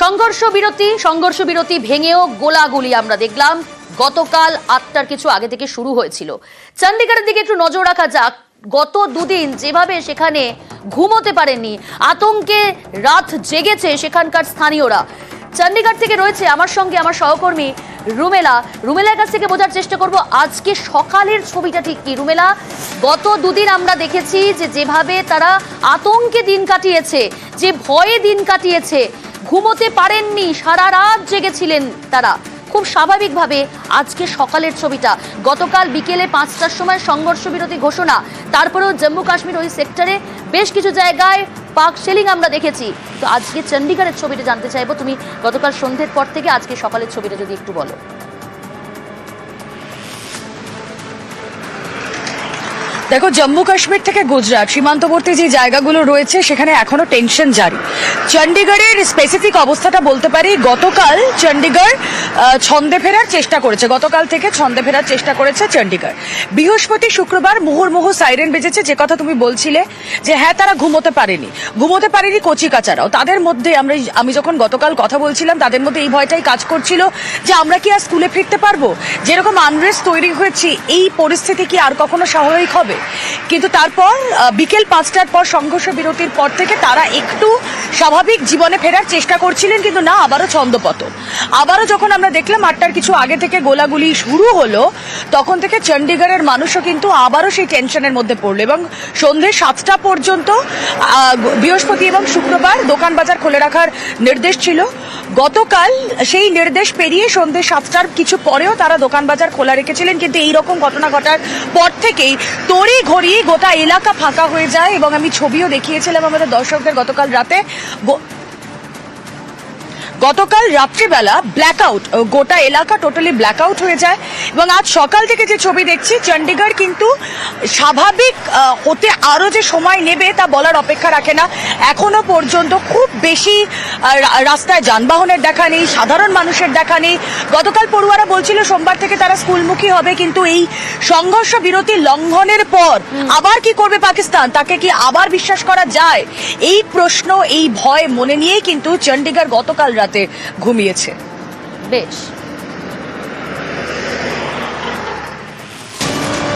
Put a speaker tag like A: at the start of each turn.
A: সংঘর্ষ বিরতি সংঘর্ষ বিরতি ভেঙেও গোলাগুলি আমরা দেখলাম। গতকাল আটটার কিছু আগে থেকে শুরু হয়েছিল। চণ্ডীগড়ের দিকে একটু নজর রাখা যাক। গত দুদিন যেভাবে সেখানে ঘুমোতে পারেননি, আতঙ্কে রাত জেগেছে সেখানকার স্থানীয়রা। চণ্ডীগড় থেকে রয়েছে আমার সঙ্গে আমার সহকর্মী রুমেলা। রুমেলার কাছ থেকে বোঝার চেষ্টা করব, আজকে সকালের ছবিটা ঠিক কি? রুমেলা, গত দুদিন আমরা দেখেছি যে যেভাবে তারা আতঙ্কে দিন কাটিয়েছে, যে ভয়ে দিন কাটিয়েছে ঘুমোতে পারেননি, সারা রাত জেগেছিলেন তারা। খুব স্বাভাবিকভাবে আজকে সকালের ছবিটা। গতকাল বিকেলে পাঁচটার সময় সংঘর্ষ বিরতি ঘোষণা, তারপরেও জম্মু কাশ্মীর ওই সেক্টরে বেশ কিছু জায়গায় পাক সেলিং আমরা দেখেছি। তো আজকে চণ্ডীগড়ের ছবিটা জানতে চাইব, তুমি গতকাল সন্ধ্যের পর থেকে আজকে সকালের ছবিটা যদি একটু বলো।
B: দেখো, জম্মু কাশ্মীর থেকে গুজরাট, সীমান্তবর্তী যে জায়গাগুলো রয়েছে, সেখানে এখনও টেনশন জারি। চণ্ডীগড়ের স্পেসিফিক অবস্থাটা বলতে পারি, গতকাল চণ্ডীগড় ছন্দে ফেরার চেষ্টা করেছে। গতকাল থেকে ছন্দে ফেরার চেষ্টা করেছে চণ্ডীগড় বৃহস্পতি শুক্রবার মুহুর্মুহু সাইরেন বেজেছে, যে কথা তুমি বলছিলে, যে হ্যাঁ তারা ঘুমোতে পারেনি। ঘুমোতে পারেনি কচি কাচারাও। তাদের মধ্যে আমরা আমি যখন গতকাল কথা বলছিলাম, তাদের মধ্যে এই ভয়টাই কাজ করছিল, যে আমরা কি আর স্কুলে ফিরতে পারব? যেরকম আনরেস্ট তৈরি হয়েছে, এই পরিস্থিতি কি আর কখনো স্বাভাবিক হবে? কিন্তু তারপর বিকেল পাঁচটার পর সংঘর্ষ বিরতির পর থেকে তারা একটু স্বাভাবিক জীবনে ফেরার চেষ্টা করছিলেন, কিন্তু না, আবারও ছন্দপতন আবারও যখন আমরা দেখলাম আটটার কিছু আগে থেকে গোলাগুলি শুরু হলো, তখন থেকে চণ্ডীগড়ের মানুষও কিন্তু আবারও সেই টেনশনের মধ্যে পড়ল এবং সন্ধে সাতটা পর্যন্ত বৃহস্পতি এবং শুক্রবার দোকান বাজার খুলে রাখার নির্দেশ ছিল। গতকাল সেই নির্দেশ পেরিয়ে সন্ধে সাতটার কিছু পরেও তারা দোকান বাজার খোলা রেখেছিলেন, কিন্তু এই রকম ঘটনা ঘটার পর থেকেই তড়ি ঘড়িয়ে গোটা এলাকা ফাঁকা হয়ে যায় এবং আমি ছবিও দেখিয়েছিলাম আমাদের দর্শকদের গতকাল রাতে। 我 গতকাল রাত্রিবেলা ব্ল্যাক আউট গোটা এলাকা টোটালি ব্ল্যাক আউট হয়ে যায়। এবং আজ সকাল থেকে যে ছবি দেখছি চণ্ডীগড় কিন্তু স্বাভাবিক হতে আরও যে সময় নেবে তা বলার অপেক্ষা রাখে না। এখনও পর্যন্ত খুব বেশি রাস্তায় যানবাহনের দেখা নেই সাধারণ মানুষের দেখা নেই। গতকাল পড়ুয়ারা বলছিল সোমবার থেকে তারা স্কুলমুখী হবে কিন্তু এই সংঘর্ষ বিরতি লঙ্ঘনের পর আবার কি করবে পাকিস্তান? তাকে কি আবার বিশ্বাস করা যায়? এই প্রশ্ন এই ভয় মনে নিয়েই কিন্তু চণ্ডীগড় গতকাল রাতে ঘুমিয়েছে।
A: বেশ।